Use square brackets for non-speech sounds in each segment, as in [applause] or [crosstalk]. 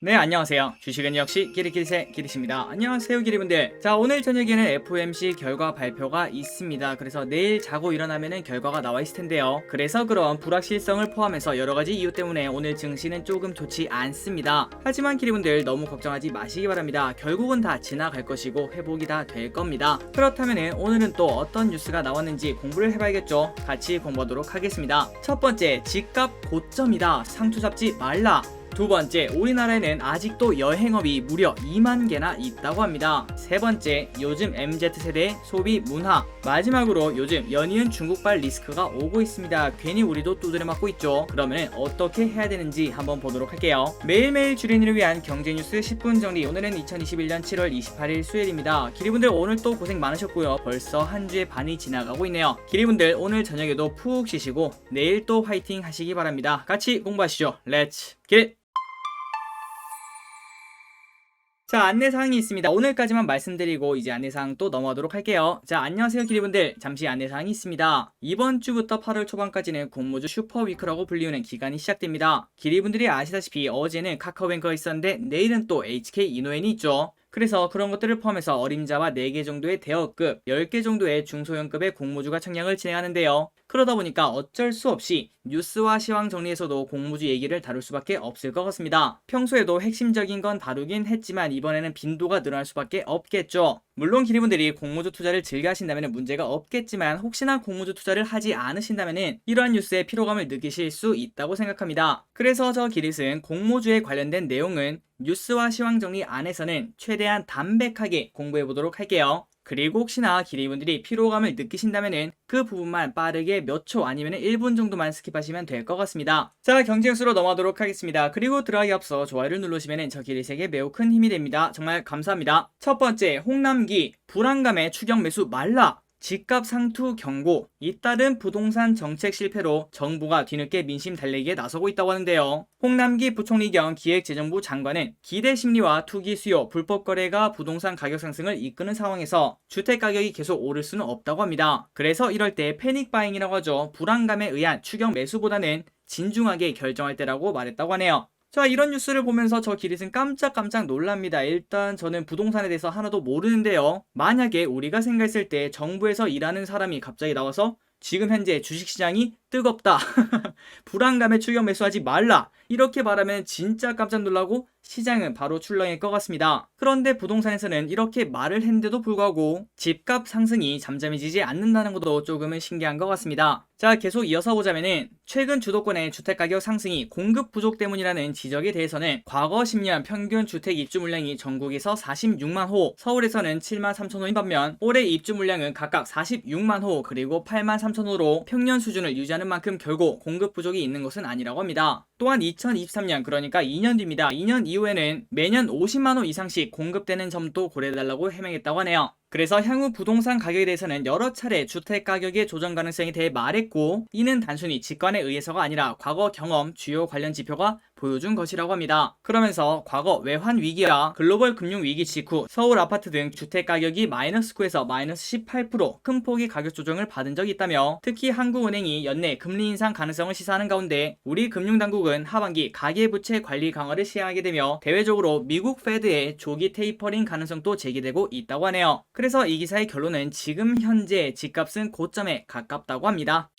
네 안녕하세요. 주식은 역시 기리기리세 기리십니다. 안녕하세요 기리분들. 자 오늘 저녁에는 FOMC 결과 발표가 있습니다. 그래서 내일 자고 일어나면은 결과가 나와 있을 텐데요. 그래서 그런 불확실성을 포함해서 여러가지 이유 때문에 오늘 증시는 조금 좋지 않습니다. 하지만 기리분들 너무 걱정하지 마시기 바랍니다. 결국은 다 지나갈 것이고 회복이 다 될 겁니다. 그렇다면은 오늘은 또 어떤 뉴스가 나왔는지 공부를 해봐야겠죠? 같이 공부하도록 하겠습니다. 첫 번째 집값 고점이다. 상투 잡지 말라 두 번째, 우리나라에는 아직도 여행업이 무려 2만 개나 있다고 합니다. 세 번째, 요즘 MZ세대의 소비 문화. 마지막으로 요즘 연이은 중국발 리스크가 오고 있습니다. 괜히 우리도 두드려 맞고 있죠. 그러면 어떻게 해야 되는지 한번 보도록 할게요. 매일매일 주린이를 위한 경제 뉴스 10분 정리. 오늘은 2021년 7월 28일 수요일입니다. 기리분들 오늘 또 고생 많으셨고요. 벌써 한 주의 반이 지나가고 있네요. 기리분들 오늘 저녁에도 푹 쉬시고 내일 또 화이팅 하시기 바랍니다. 같이 공부하시죠. 렛츠 기! 자 안내사항이 있습니다. 오늘까지만 말씀드리고 이제 안내사항 또 넘어가도록 할게요. 자 안녕하세요 기리분들. 잠시 안내사항이 있습니다. 이번 주부터 8월 초반까지는 공모주 슈퍼위크라고 불리우는 기간이 시작됩니다. 기리분들이 아시다시피 어제는 카카오뱅크가 있었는데 내일은 또 HK 이노엔이 있죠. 그래서 그런 것들을 포함해서 어림자와 4개 정도의 대여급, 10개 정도의 중소형급의 공모주가 청량을 진행하는데요. 그러다 보니까 어쩔 수 없이 뉴스와 시황 정리에서도 공모주 얘기를 다룰 수밖에 없을 것 같습니다. 평소에도 핵심적인 건 다루긴 했지만 이번에는 빈도가 늘어날 수밖에 없겠죠. 물론 기리분들이 공모주 투자를 즐겨 하신다면 문제가 없겠지만 혹시나 공모주 투자를 하지 않으신다면 이러한 뉴스에 피로감을 느끼실 수 있다고 생각합니다. 그래서 저 기릿은 공모주에 관련된 내용은 뉴스와 시황 정리 안에서는 최대한 담백하게 공부해 보도록 할게요. 그리고 혹시나 기리분들이 피로감을 느끼신다면 그 부분만 빠르게 몇 초 아니면 1분 정도만 스킵하시면 될 것 같습니다. 자 경제 뉴스로 넘어가도록 하겠습니다. 그리고 들어가기 앞서 좋아요를 누르시면 저 기리색에 매우 큰 힘이 됩니다. 정말 감사합니다. 첫 번째 홍남기 불안감에 추경 매수 말라 집값 상투 경고, 잇따른 부동산 정책 실패로 정부가 뒤늦게 민심 달래기에 나서고 있다고 하는데요. 홍남기 부총리 겸 기획재정부 장관은 기대 심리와 투기 수요, 불법 거래가 부동산 가격 상승을 이끄는 상황에서 주택 가격이 계속 오를 수는 없다고 합니다. 그래서 이럴 때 패닉 바잉이라고 하죠. 불안감에 의한 추경 매수보다는 진중하게 결정할 때라고 말했다고 하네요. 자 이런 뉴스를 보면서 저 기릿은 깜짝깜짝 놀랍니다. 일단 저는 부동산에 대해서 하나도 모르는데요. 만약에 우리가 생각했을 때 정부에서 일하는 사람이 갑자기 나와서 지금 현재 주식시장이 뜨겁다. [laughs] 불안감에 추격 매수하지 말라. 이렇게 말하면 진짜 깜짝 놀라고 시장은 바로 출렁일 것 같습니다. 그런데 부동산에서는 이렇게 말을 했는데도 불구하고 집값 상승이 잠잠해지지 않는다는 것도 조금은 신기한 것 같습니다. 자, 계속 이어서 보자면은 최근 주도권의 주택가격 상승이 공급 부족 때문이라는 지적에 대해서는 과거 10년 평균 주택 입주 물량이 전국에서 46만 호, 서울에서는 7만 3천 호인 반면 올해 입주 물량은 각각 46만 호 그리고 8만 3천 호로 평년 수준을 유지 하는 만큼 결국 공급 부족이 있는 것은 아니라고 합니다. 또한 2023년 그러니까 2년 뒤입니다. 2년 이후에는 매년 50만 호 이상씩 공급되는 점도 고려해달라고 해명했다고 하네요. 그래서 향후 부동산 가격에 대해서는 여러 차례 주택 가격의 조정 가능성에 대해 말했고 이는 단순히 직관에 의해서가 아니라 과거 경험, 주요 관련 지표가 보여준 것이라고 합니다. 그러면서 과거 외환 위기와 글로벌 금융 위기 직후 서울 아파트 등 주택 가격이 마이너스 9에서 마이너스 18%큰 폭의 가격 조정을 받은 적이 있다며 특히 한국은행이 연내 금리 인상 가능성을 시사하는 가운데 우리 금융당국은 하반기 가계부채 관리 강화를 시행하게 되며 대외적으로 미국 페드의 조기 테이퍼링 가능성도 제기되고 있다고 하네요. 그래서 이 기사의 결론은 지금 현재 집값은 고점에 가깝다고 합니다.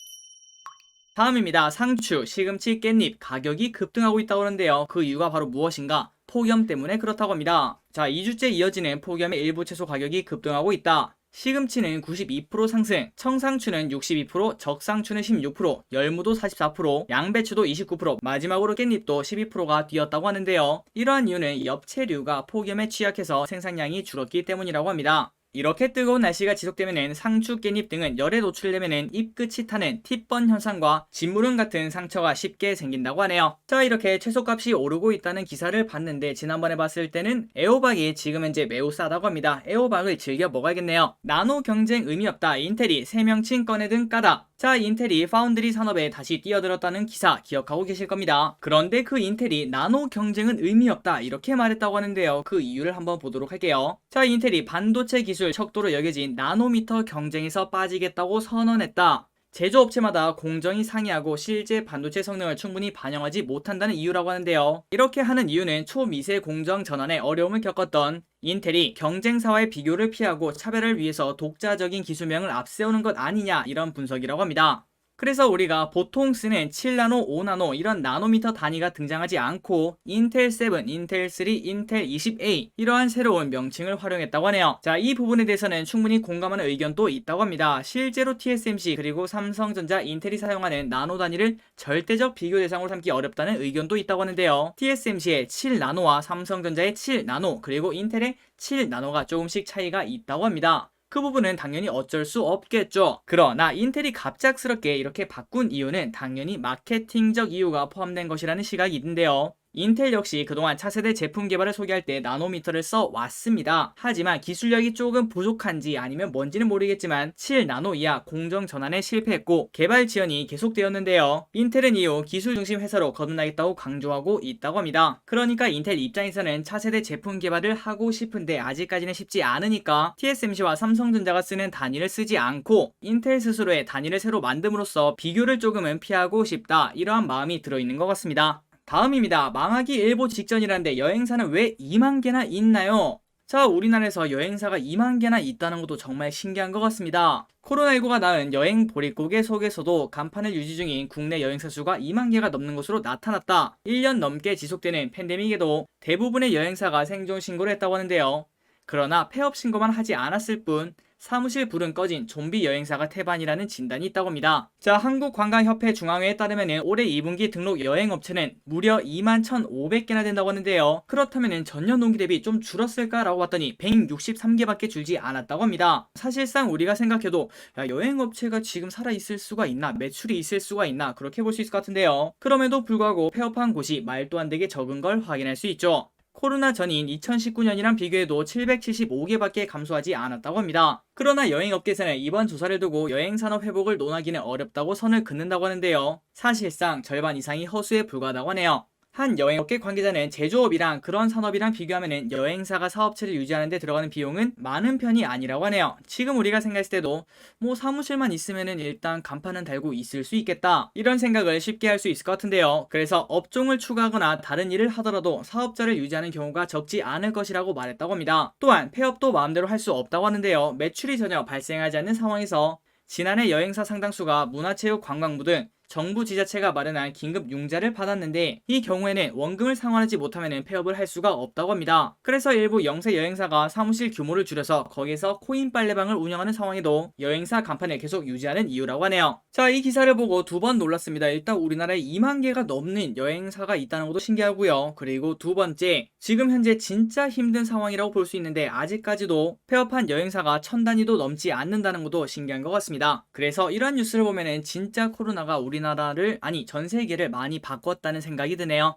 다음입니다. 상추, 시금치, 깻잎 가격이 급등하고 있다고 하는데요. 그 이유가 바로 무엇인가? 폭염 때문에 그렇다고 합니다. 자, 2주째 이어지는 폭염의 일부 채소 가격이 급등하고 있다. 시금치는 92% 상승, 청상추는 62%, 적상추는 16%, 열무도 44%, 양배추도 29%, 마지막으로 깻잎도 12%가 뛰었다고 하는데요. 이러한 이유는 엽채류가 폭염에 취약해서 생산량이 줄었기 때문이라고 합니다. 이렇게 뜨거운 날씨가 지속되면 상추, 깻잎 등은 열에 노출되면 잎 끝이 타는 팁번 현상과 진무름 같은 상처가 쉽게 생긴다고 하네요. 자 이렇게 채소값이 오르고 있다는 기사를 봤는데 지난번에 봤을 때는 애호박이 지금 현재 매우 싸다고 합니다. 애호박을 즐겨 먹어야겠네요. 나노 경쟁 의미 없다. 인텔이 3명친 꺼내든 까다. 자, 인텔이 파운드리 산업에 다시 뛰어들었다는 기사 기억하고 계실 겁니다. 그런데 그 인텔이 나노 경쟁은 의미 없다 이렇게 말했다고 하는데요. 그 이유를 한번 보도록 할게요. 자, 인텔이 반도체 기술 척도로 여겨진 나노미터 경쟁에서 빠지겠다고 선언했다. 제조업체마다 공정이 상이하고 실제 반도체 성능을 충분히 반영하지 못한다는 이유라고 하는데요. 이렇게 하는 이유는 초미세 공정 전환에 어려움을 겪었던 인텔이 경쟁사와의 비교를 피하고 차별을 위해서 독자적인 기술명을 앞세우는 것 아니냐 이런 분석이라고 합니다. 그래서 우리가 보통 쓰는 7나노, 5나노 이런 나노미터 단위가 등장하지 않고 인텔 7, 인텔 3, 인텔 20A 이러한 새로운 명칭을 활용했다고 하네요. 자, 이 부분에 대해서는 충분히 공감하는 의견도 있다고 합니다. 실제로 TSMC 그리고 삼성전자, 인텔이 사용하는 나노 단위를 절대적 비교 대상으로 삼기 어렵다는 의견도 있다고 하는데요. TSMC의 7나노와 삼성전자의 7나노 그리고 인텔의 7나노가 조금씩 차이가 있다고 합니다. 그 부분은 당연히 어쩔 수 없겠죠. 그러나 인텔이 갑작스럽게 이렇게 바꾼 이유는 당연히 마케팅적 이유가 포함된 것이라는 시각이 있는데요. 인텔 역시 그동안 차세대 제품 개발을 소개할 때 나노미터를 써 왔습니다. 하지만 기술력이 조금 부족한지 아니면 뭔지는 모르겠지만 7나노 이하 공정 전환에 실패했고 개발 지연이 계속되었는데요. 인텔은 이후 기술 중심 회사로 거듭나겠다고 강조하고 있다고 합니다. 그러니까 인텔 입장에서는 차세대 제품 개발을 하고 싶은데 아직까지는 쉽지 않으니까 TSMC와 삼성전자가 쓰는 단위를 쓰지 않고 인텔 스스로의 단위를 새로 만듦으로써 비교를 조금은 피하고 싶다 이러한 마음이 들어있는 것 같습니다. 다음입니다. 망하기 일보 직전이라는데 여행사는 왜 2만 개나 있나요? 자, 우리나라에서 여행사가 2만 개나 있다는 것도 정말 신기한 것 같습니다. 코로나19가 낳은 여행 보릿고개 속에서도 간판을 유지 중인 국내 여행사 수가 2만 개가 넘는 것으로 나타났다. 1년 넘게 지속되는 팬데믹에도 대부분의 여행사가 생존 신고를 했다고 하는데요. 그러나 폐업 신고만 하지 않았을 뿐 사무실 불은 꺼진 좀비 여행사가 태반이라는 진단이 있다고 합니다. 자, 한국관광협회 중앙회에 따르면 올해 2분기 등록 여행업체는 무려 2만 1,500개나 된다고 하는데요. 그렇다면 전년 동기 대비 좀 줄었을까라고 봤더니 163개밖에 줄지 않았다고 합니다. 사실상 우리가 생각해도 야, 여행업체가 지금 살아있을 수가 있나 매출이 있을 수가 있나 그렇게 볼 수 있을 것 같은데요. 그럼에도 불구하고 폐업한 곳이 말도 안 되게 적은 걸 확인할 수 있죠. 코로나 전인 2019년이랑 비교해도 775개밖에 감소하지 않았다고 합니다. 그러나 여행업계에서는 이번 조사를 두고 여행산업 회복을 논하기는 어렵다고 선을 긋는다고 하는데요. 사실상 절반 이상이 허수에 불과하다고 하네요. 한 여행업계 관계자는 제조업이랑 그런 산업이랑 비교하면 여행사가 사업체를 유지하는 데 들어가는 비용은 많은 편이 아니라고 하네요. 지금 우리가 생각했을 때도 뭐 사무실만 있으면은 일단 간판은 달고 있을 수 있겠다. 이런 생각을 쉽게 할 수 있을 것 같은데요. 그래서 업종을 추가하거나 다른 일을 하더라도 사업자를 유지하는 경우가 적지 않을 것이라고 말했다고 합니다. 또한 폐업도 마음대로 할 수 없다고 하는데요. 매출이 전혀 발생하지 않는 상황에서 지난해 여행사 상당수가 문화체육 관광부 등 정부 지자체가 마련한 긴급 융자를 받았는데 이 경우에는 원금을 상환하지 못하면 폐업을 할 수가 없다고 합니다. 그래서 일부 영세 여행사가 사무실 규모를 줄여서 거기서 코인 빨래방을 운영하는 상황에도 여행사 간판을 계속 유지하는 이유라고 하네요. 자, 이 기사를 보고 두 번 놀랐습니다. 일단 우리나라에 2만 개가 넘는 여행사가 있다는 것도 신기하고요. 그리고 두 번째, 지금 현재 진짜 힘든 상황이라고 볼 수 있는데 아직까지도 폐업한 여행사가 천 단위도 넘지 않는다는 것도 신기한 것 같습니다. 그래서 이런 뉴스를 보면은 진짜 코로나가 우리 우리나라를 아니 전 세계를 많이 바꿨다는 생각이 드네요.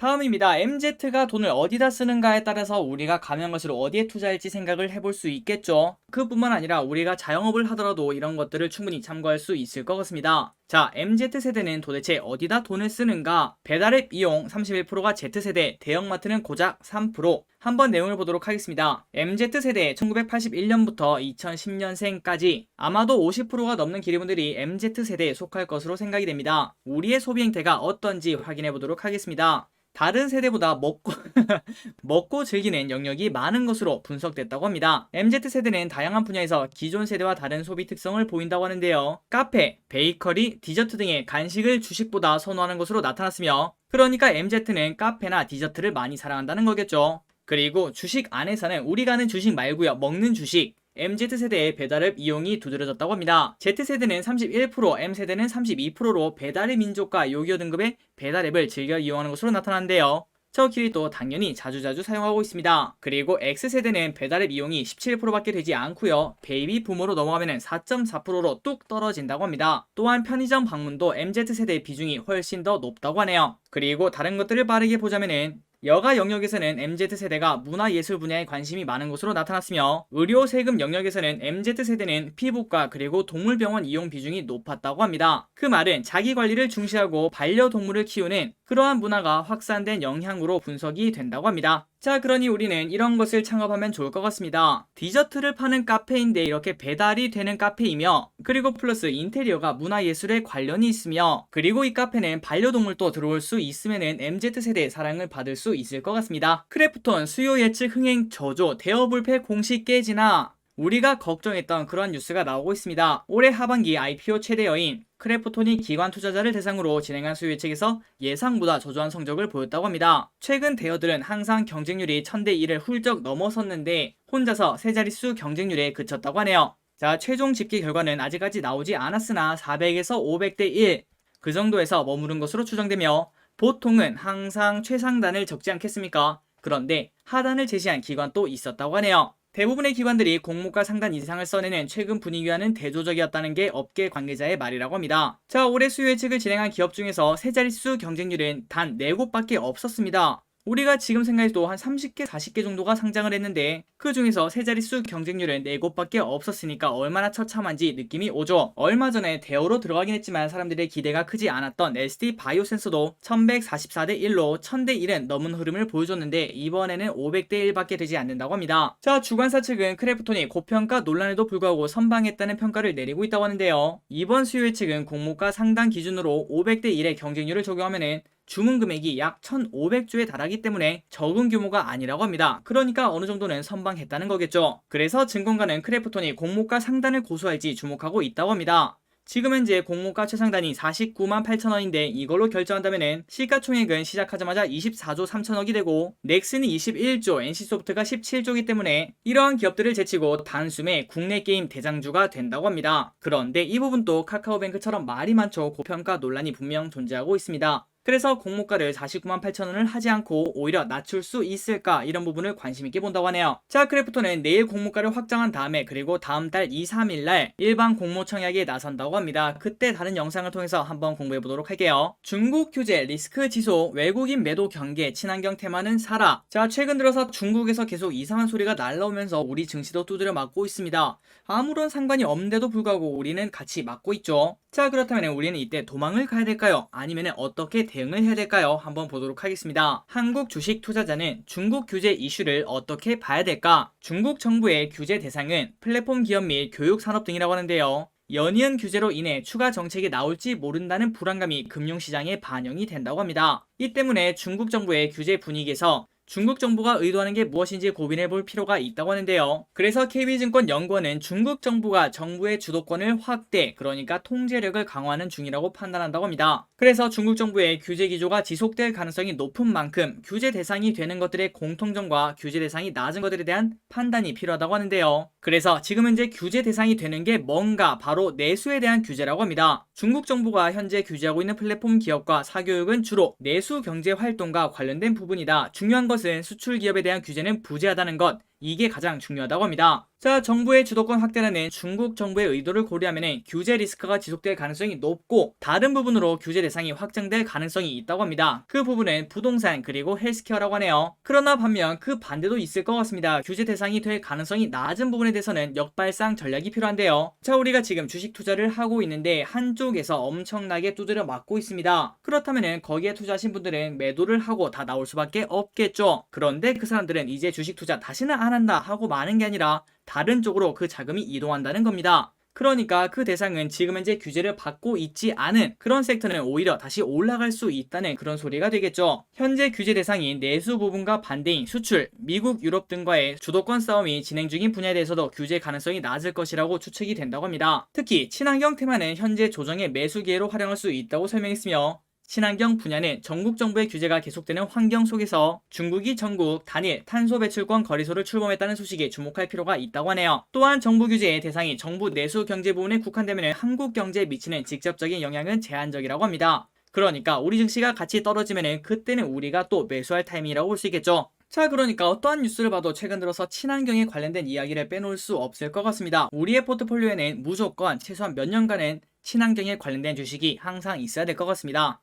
다음입니다. MZ가 돈을 어디다 쓰는가에 따라서 우리가 가면 것을 어디에 투자할지 생각을 해볼 수 있겠죠. 그뿐만 아니라 우리가 자영업을 하더라도 이런 것들을 충분히 참고할 수 있을 것 같습니다. 자, MZ세대는 도대체 어디다 돈을 쓰는가? 배달앱 이용 31%가 Z세대, 대형마트는 고작 3%. 한번 내용을 보도록 하겠습니다. MZ세대 1981년부터 2010년생까지 아마도 50%가 넘는 기리분들이 MZ세대에 속할 것으로 생각이 됩니다. 우리의 소비 행태가 어떤지 확인해 보도록 하겠습니다. 다른 세대보다 먹고 [laughs] 먹고 즐기는 영역이 많은 것으로 분석됐다고 합니다. MZ세대는 다양한 분야에서 기존 세대와 다른 소비 특성을 보인다고 하는데요. 카페, 베이커리, 디저트 등의 간식을 주식보다 선호하는 것으로 나타났으며 그러니까 MZ는 카페나 디저트를 많이 사랑한다는 거겠죠. 그리고 주식 안에서는 우리가 아는 주식 말고요. 먹는 주식, MZ세대의 배달앱 이용이 두드러졌다고 합니다. Z세대는 31%, M세대는 32%로 배달의 민족과 요기요 등급의 배달앱을 즐겨 이용하는 것으로 나타났는데요. 저 길이도 당연히 자주자주 사용하고 있습니다. 그리고 X세대는 배달앱 이용이 17%밖에 되지 않고요. 베이비 부모로 넘어가면 4.4%로 뚝 떨어진다고 합니다. 또한 편의점 방문도 MZ세대의 비중이 훨씬 더 높다고 하네요. 그리고 다른 것들을 빠르게 보자면은 여가 영역에서는 MZ세대가 문화예술 분야에 관심이 많은 것으로 나타났으며 의료 세금 영역에서는 MZ세대는 피부과 그리고 동물병원 이용 비중이 높았다고 합니다. 그 말은 자기 관리를 중시하고 반려동물을 키우는 그러한 문화가 확산된 영향으로 분석이 된다고 합니다. 자, 그러니 우리는 이런 것을 창업하면 좋을 것 같습니다. 디저트를 파는 카페인데 이렇게 배달이 되는 카페이며, 그리고 플러스 인테리어가 문화예술에 관련이 있으며, 그리고 이 카페는 반려동물도 들어올 수 있으면은 MZ세대의 사랑을 받을 수 있을 것 같습니다. 크래프톤 수요 예측 흥행 저조 대여불패 공식 깨지나, 우리가 걱정했던 그런 뉴스가 나오고 있습니다. 올해 하반기 IPO 최대여인 크래프톤이 기관 투자자를 대상으로 진행한 수요 예측에서 예상보다 저조한 성적을 보였다고 합니다. 최근 대여들은 항상 경쟁률이 1000대 1을 훌쩍 넘어섰는데 혼자서 세 자릿수 경쟁률에 그쳤다고 하네요. 자, 최종 집계 결과는 아직까지 나오지 않았으나 400에서 500대 1, 그 정도에서 머무른 것으로 추정되며 보통은 항상 최상단을 적지 않겠습니까? 그런데 하단을 제시한 기관도 있었다고 하네요. 대부분의 기관들이 공모가 상단 이상을 써내는 최근 분위기와는 대조적이었다는 게 업계 관계자의 말이라고 합니다. 자, 올해 수요 예측을 진행한 기업 중에서 세 자릿수 경쟁률은 단 4곳밖에 없었습니다. 우리가 지금 생각해도 한 30개, 40개 정도가 상장을 했는데 그 중에서 세 자릿수 경쟁률은 4곳밖에 없었으니까 얼마나 처참한지 느낌이 오죠. 얼마 전에 대어로 들어가긴 했지만 사람들의 기대가 크지 않았던 SD 바이오 센서도 1144대 1로 1000대 1은 넘은 흐름을 보여줬는데 이번에는 500대 1밖에 되지 않는다고 합니다. 자, 주관사 측은 크래프톤이 고평가 논란에도 불구하고 선방했다는 평가를 내리고 있다고 하는데요. 이번 수요 예측은 공모가 상당 기준으로 500대 1의 경쟁률을 적용하면은 주문 금액이 약 1,500조에 달하기 때문에 적은 규모가 아니라고 합니다. 그러니까 어느 정도는 선방했다는 거겠죠. 그래서 증권가는 크래프톤이 공모가 상단을 고수할지 주목하고 있다고 합니다. 지금 현재 공모가 최상단이 49만 8천원인데 이걸로 결정한다면 시가총액은 시작하자마자 24조 3천억이 되고 넥슨이 21조, NC소프트가 17조이기 때문에 이러한 기업들을 제치고 단숨에 국내 게임 대장주가 된다고 합니다. 그런데 이 부분도 카카오뱅크처럼 말이 많죠. 고평가 논란이 분명 존재하고 있습니다. 그래서 공모가를 49만 8천 원을 하지 않고 오히려 낮출 수 있을까 이런 부분을 관심 있게 본다고 하네요. 자 크래프톤은 내일 공모가를 확정한 다음에 그리고 다음 달 2, 3일 날 일반 공모 청약에 나선다고 합니다. 그때 다른 영상을 통해서 한번 공부해 보도록 할게요. 중국 규제, 리스크 지속, 외국인 매도 경계, 친환경 테마는 사라. 자 최근 들어서 중국에서 계속 이상한 소리가 날라오면서 우리 증시도 두드려 맞고 있습니다. 아무런 상관이 없는데도 불구하고 우리는 같이 맞고 있죠. 자 그렇다면 우리는 이때 도망을 가야 될까요? 아니면 어떻게 대 응을 해야 될까요? 한번 보도록 하겠습니다. 한국 주식 투자자는 중국 규제 이슈를 어떻게 봐야 될까? 중국 정부의 규제 대상은 플랫폼 기업 및 교육 산업 등이라고 하는데요. 연이은 규제로 인해 추가 정책이 나올지 모른다는 불안감이 금융시장에 반영이 된다고 합니다. 이 때문에 중국 정부의 규제 분위기에서 중국 정부가 의도하는 게 무엇인지 고민해 볼 필요가 있다고 하는데요. 그래서 KB증권 연구원은 중국 정부가 정부의 주도권을 확대, 그러니까 통제력을 강화하는 중이라고 판단한다고 합니다. 그래서 중국 정부의 규제 기조가 지속될 가능성이 높은 만큼 규제 대상이 되는 것들의 공통점과 규제 대상이 낮은 것들에 대한 판단이 필요하다고 하는데요. 그래서 지금 현재 규제 대상이 되는 게 뭔가 바로 내수에 대한 규제라고 합니다. 중국 정부가 현재 규제하고 있는 플랫폼 기업과 사교육은 주로 내수 경제 활동과 관련된 부분이다. 중요한 것은 수출 기업에 대한 규제는 부재하다는 것. 이게 가장 중요하다고 합니다. 자, 정부의 주도권 확대라는 중국 정부의 의도를 고려하면 규제 리스크가 지속될 가능성이 높고 다른 부분으로 규제 대상이 확장될 가능성이 있다고 합니다. 그 부분은 부동산 그리고 헬스케어라고 하네요. 그러나 반면 그 반대도 있을 것 같습니다. 규제 대상이 될 가능성이 낮은 부분에 대해서는 역발상 전략이 필요한데요. 자, 우리가 지금 주식 투자를 하고 있는데 한쪽에서 엄청나게 두드려 맞고 있습니다. 그렇다면 거기에 투자하신 분들은 매도를 하고 다 나올 수밖에 없겠죠. 그런데 그 사람들은 이제 주식 투자 다시는 안 한다 하고 많은 게 아니라 다른 쪽으로 그 자금이 이동한다는 겁니다. 그러니까 그 대상은 지금 현재 규제를 받고 있지 않은 그런 섹터는 오히려 다시 올라갈 수 있다는 그런 소리가 되겠죠. 현재 규제 대상이 내수 부분과 반대인 수출, 미국, 유럽 등과의 주도권 싸움이 진행 중인 분야에 대해서도 규제 가능성이 낮을 것이라고 추측이 된다고 합니다. 특히 친환경 테마는 현재 조정의 매수 기회로 활용할 수 있다고 설명했으며 친환경 분야는 전국 정부의 규제가 계속되는 환경 속에서 중국이 전국 단일 탄소 배출권 거래소를 출범했다는 소식에 주목할 필요가 있다고 하네요. 또한 정부 규제의 대상이 정부 내수 경제 부분에 국한되면 한국 경제에 미치는 직접적인 영향은 제한적이라고 합니다. 그러니까 우리 증시가 같이 떨어지면 그때는 우리가 또 매수할 타이밍이라고 볼 수 있겠죠. 자, 그러니까 어떠한 뉴스를 봐도 최근 들어서 친환경에 관련된 이야기를 빼놓을 수 없을 것 같습니다. 우리의 포트폴리오에는 무조건 최소한 몇 년간은 친환경에 관련된 주식이 항상 있어야 될 것 같습니다.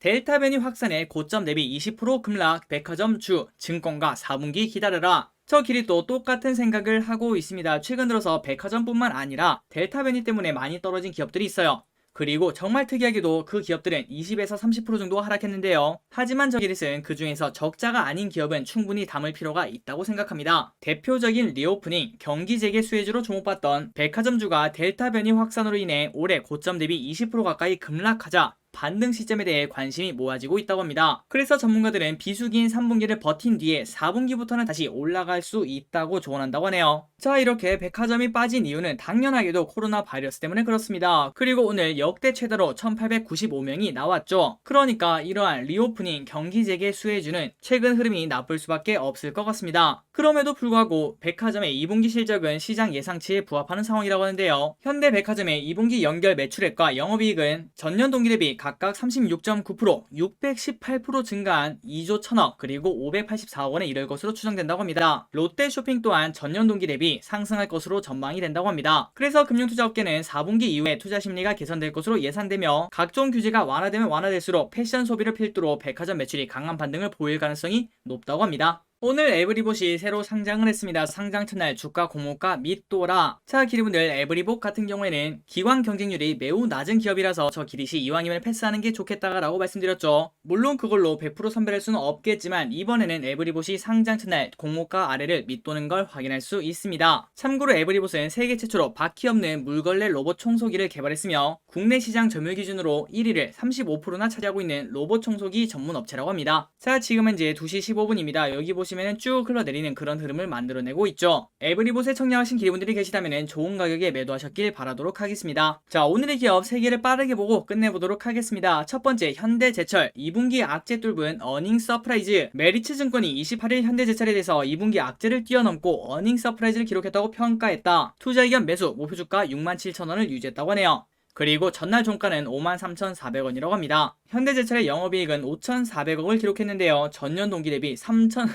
델타 변이 확산에 고점 대비 20% 급락 백화점 주 증권가 4분기 기다려라. 저 길이 또 똑같은 생각을 하고 있습니다. 최근 들어서 백화점뿐만 아니라 델타 변이 때문에 많이 떨어진 기업들이 있어요. 그리고 정말 특이하게도 그 기업들은 20에서 30% 정도 하락했는데요. 하지만 저기릿은 그 중에서 적자가 아닌 기업은 충분히 담을 필요가 있다고 생각합니다. 대표적인 리오프닝, 경기 재개 수혜주로 주목받던 백화점주가 델타 변이 확산으로 인해 올해 고점 대비 20% 가까이 급락하자 반등 시점에 대해 관심이 모아지고 있다고 합니다. 그래서 전문가들은 비수기인 3분기를 버틴 뒤에 4분기부터는 다시 올라갈 수 있다고 조언한다고 하네요. 자, 이렇게 백화점이 빠진 이유는 당연하게도 코로나 바이러스 때문에 그렇습니다. 그리고 오늘 역대 최다로 1895명이 나왔죠. 그러니까 이러한 리오프닝 경기 재개 수혜주는 최근 흐름이 나쁠 수밖에 없을 것 같습니다. 그럼에도 불구하고 백화점의 2분기 실적은 시장 예상치에 부합하는 상황이라고 하는데요. 현대 백화점의 2분기 연결 매출액과 영업이익은 전년 동기 대비 각각 36.9%, 618% 증가한 2조 1000억, 그리고 584억 원에 이를 것으로 추정된다고 합니다. 롯데 쇼핑 또한 전년 동기 대비 상승할 것으로 전망이 된다고 합니다. 그래서 금융투자업계는 4분기 이후에 투자 심리가 개선될 것으로 예상되며 각종 규제가 완화되면 완화될수록 패션 소비를 필두로 백화점 매출이 강한 반등을 보일 가능성이 높다고 합니다. 오늘 에브리봇이 새로 상장을 했습니다. 상장 첫날 주가 공모가 밑돌아. 자, 기리분들 에브리봇 같은 경우에는 기관 경쟁률이 매우 낮은 기업이라서 저 기릿이 이왕이면 패스하는 게 좋겠다라고 말씀드렸죠. 물론 그걸로 100% 선별할 수는 없겠지만 이번에는 에브리봇이 상장 첫날 공모가 아래를 밑도는 걸 확인할 수 있습니다. 참고로 에브리봇은 세계 최초로 바퀴 없는 물걸레 로봇 청소기를 개발했으며 국내 시장 점유율 기준으로 1위를 35%나 차지하고 있는 로봇 청소기 전문 업체라고 합니다. 자, 지금은 이제 2시 15분입니다. 여기 보시면 쭉 흘러내리는 그런 흐름을 만들어내고 있죠. 에브리봇에 청량하신 기분들이 계시다면 좋은 가격에 매도하셨길 바라도록 하겠습니다. 자, 오늘의 기업 3개를 빠르게 보고 끝내보도록 하겠습니다. 첫 번째, 현대제철 2분기 악재 뚫은 어닝 서프라이즈 메리츠 증권이 28일 현대제철에 대해서 2분기 악재를 뛰어넘고 어닝 서프라이즈를 기록했다고 평가했다. 투자 의견 매수 목표 주가 67,000원을 유지했다고 하네요. 그리고 전날 종가는 53,400원이라고 합니다. 현대제철의 영업이익은 5,400억을 기록했는데요. 전년 동기 대비 3,000,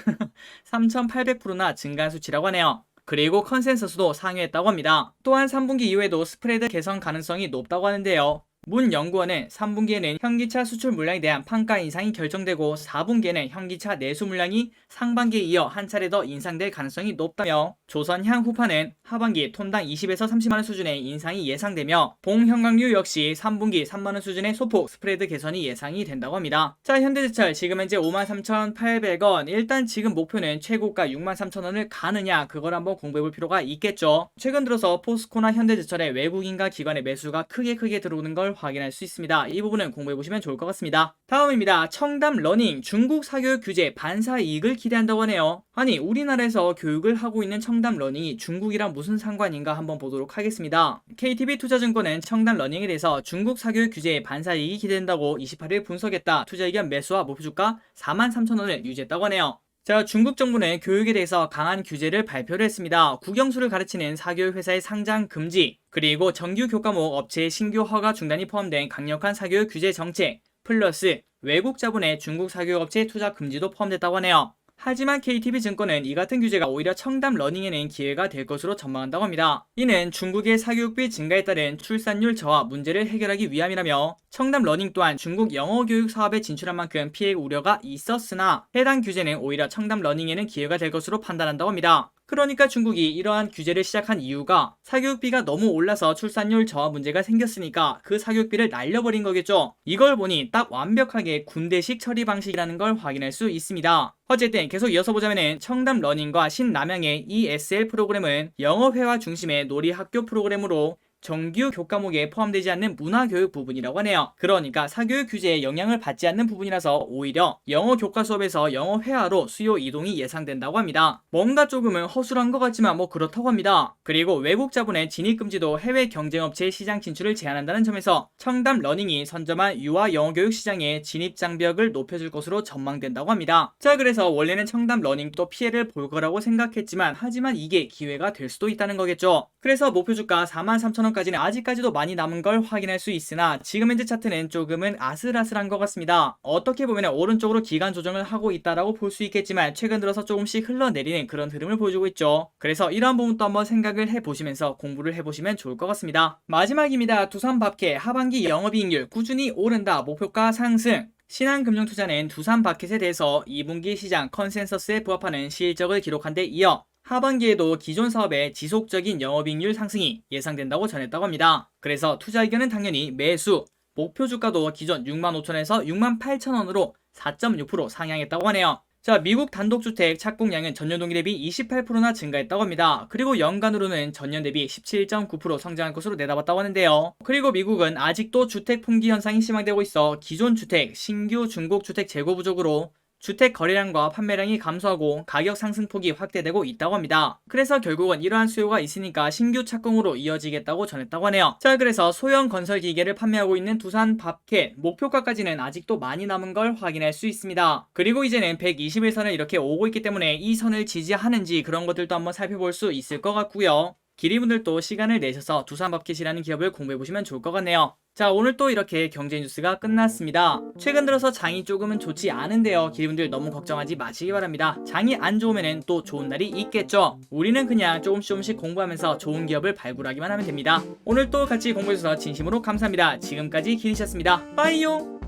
3,800%나 증가한 수치라고 하네요. 그리고 컨센서스도 상회했다고 합니다. 또한 3분기 이후에도 스프레드 개선 가능성이 높다고 하는데요. 문 연구원은 3분기에는 현기차 수출 물량에 대한 판가 인상이 결정되고 4분기에는 현기차 내수 물량이 상반기에 이어 한 차례 더 인상될 가능성이 높다며 조선향 후파는 하반기 톤당 20에서 30만원 수준의 인상이 예상되며 봉현강류 역시 3분기 3만원 수준의 소폭 스프레드 개선이 예상이 된다고 합니다. 자 현대제철 지금 현재 53,800원 일단 지금 목표는 최고가 63,000원을 가느냐 그걸 한번 공부해볼 필요가 있겠죠. 최근 들어서 포스코나 현대제철의 외국인과 기관의 매수가 크게 크게 들어오는 걸 확인할 수 있습니다. 이 부분은 공부해 보시면 좋을 것 같습니다. 다음입니다. 청담 러닝 중국 사교육 규제 반사 이익을 기대한다고 하네요. 아니 우리나라에서 교육을 하고 있는 청담 러닝이 중국이랑 무슨 상관인가 한번 보도록 하겠습니다. KTB 투자증권은 청담 러닝에 대해서 중국 사교육 규제의 반사 이익이 기대된다고 28일 분석했다. 투자 의견 매수와 목표 주가 43,000원을 유지했다고 하네요. 자, 중국 정부는 교육에 대해서 강한 규제를 발표를 했습니다. 국영수를 가르치는 사교육 회사의 상장 금지, 그리고 정규 교과목 업체의 신규 허가 중단이 포함된 강력한 사교육 규제 정책, 플러스 외국 자본의 중국 사교육 업체 투자 금지도 포함됐다고 하네요. 하지만 KTB증권은 이 같은 규제가 오히려 청담 러닝에는 기회가 될 것으로 전망한다고 합니다. 이는 중국의 사교육비 증가에 따른 출산율 저하 문제를 해결하기 위함이라며 청담 러닝 또한 중국 영어 교육 사업에 진출한 만큼 피해 우려가 있었으나 해당 규제는 오히려 청담 러닝에는 기회가 될 것으로 판단한다고 합니다. 그러니까 중국이 이러한 규제를 시작한 이유가 사교육비가 너무 올라서 출산율 저하 문제가 생겼으니까 그 사교육비를 날려버린 거겠죠. 이걸 보니 딱 완벽하게 군대식 처리 방식이라는 걸 확인할 수 있습니다. 어쨌든 계속 이어서 보자면은 청담 러닝과 신남양의 ESL 프로그램은 영어회화 중심의 놀이 학교 프로그램으로 정규 교과목에 포함되지 않는 문화교육 부분이라고 하네요. 그러니까 사교육 규제에 영향을 받지 않는 부분이라서 오히려 영어 교과 수업에서 영어 회화로 수요 이동이 예상된다고 합니다. 뭔가 조금은 허술한 것 같지만 뭐 그렇다고 합니다. 그리고 외국 자본의 진입 금지도 해외 경쟁업체의 시장 진출을 제한한다는 점에서 청담 러닝이 선점한 유아 영어 교육 시장의 진입 장벽을 높여줄 것으로 전망된다고 합니다. 자 그래서 원래는 청담 러닝도 피해를 볼 거라고 생각했지만 하지만 이게 기회가 될 수도 있다는 거겠죠. 그래서 목표 주가 43,000원 까지는 아직까지도 많이 남은 걸 확인할 수 있으나 지금 현재 차트는 조금은 아슬아슬한 것 같습니다. 어떻게 보면 오른쪽으로 기간 조정을 하고 있다라고 볼 수 있겠지만 최근 들어서 조금씩 흘러내리는 그런 흐름을 보여주고 있죠. 그래서 이러한 부분도 한번 생각을 해보시면서 공부를 해보시면 좋을 것 같습니다. 마지막입니다. 두산밥켓 하반기 영업이익률 꾸준히 오른다. 목표가 상승. 신한금융투자는 두산바켓에 대해서 2분기 시장 컨센서스에 부합하는 실적을 기록한 데 이어 하반기에도 기존 사업의 지속적인 영업이익률 상승이 예상된다고 전했다고 합니다. 그래서 투자 의견은 당연히 매수, 목표 주가도 기존 6만 5천에서 6만 8천 원으로 4.6% 상향했다고 하네요. 자, 미국 단독주택 착공량은 전년 동기 대비 28%나 증가했다고 합니다. 그리고 연간으로는 전년 대비 17.9% 성장할 것으로 내다봤다고 하는데요. 그리고 미국은 아직도 주택 품귀 현상이 심화되고 있어 기존 주택, 신규 중국 주택 재고 부족으로 주택 거래량과 판매량이 감소하고 가격 상승폭이 확대되고 있다고 합니다. 그래서 결국은 이러한 수요가 있으니까 신규 착공으로 이어지겠다고 전했다고 하네요. 자, 그래서 소형 건설 기계를 판매하고 있는 두산 밥캣 목표가까지는 아직도 많이 남은 걸 확인할 수 있습니다. 그리고 이제는 121선을 이렇게 오고 있기 때문에 이 선을 지지하는지 그런 것들도 한번 살펴볼 수 있을 것 같고요. 기리분들도 시간을 내셔서 두산밥켓이라는 기업을 공부해보시면 좋을 것 같네요. 자, 오늘 또 이렇게 경제 뉴스가 끝났습니다. 최근 들어서 장이 조금은 좋지 않은데요. 기리분들 너무 걱정하지 마시기 바랍니다. 장이 안 좋으면 또 좋은 날이 있겠죠. 우리는 그냥 조금씩 조금씩 공부하면서 좋은 기업을 발굴하기만 하면 됩니다. 오늘 또 같이 공부해주셔서 진심으로 감사합니다. 지금까지 기리셨습니다. 빠이용!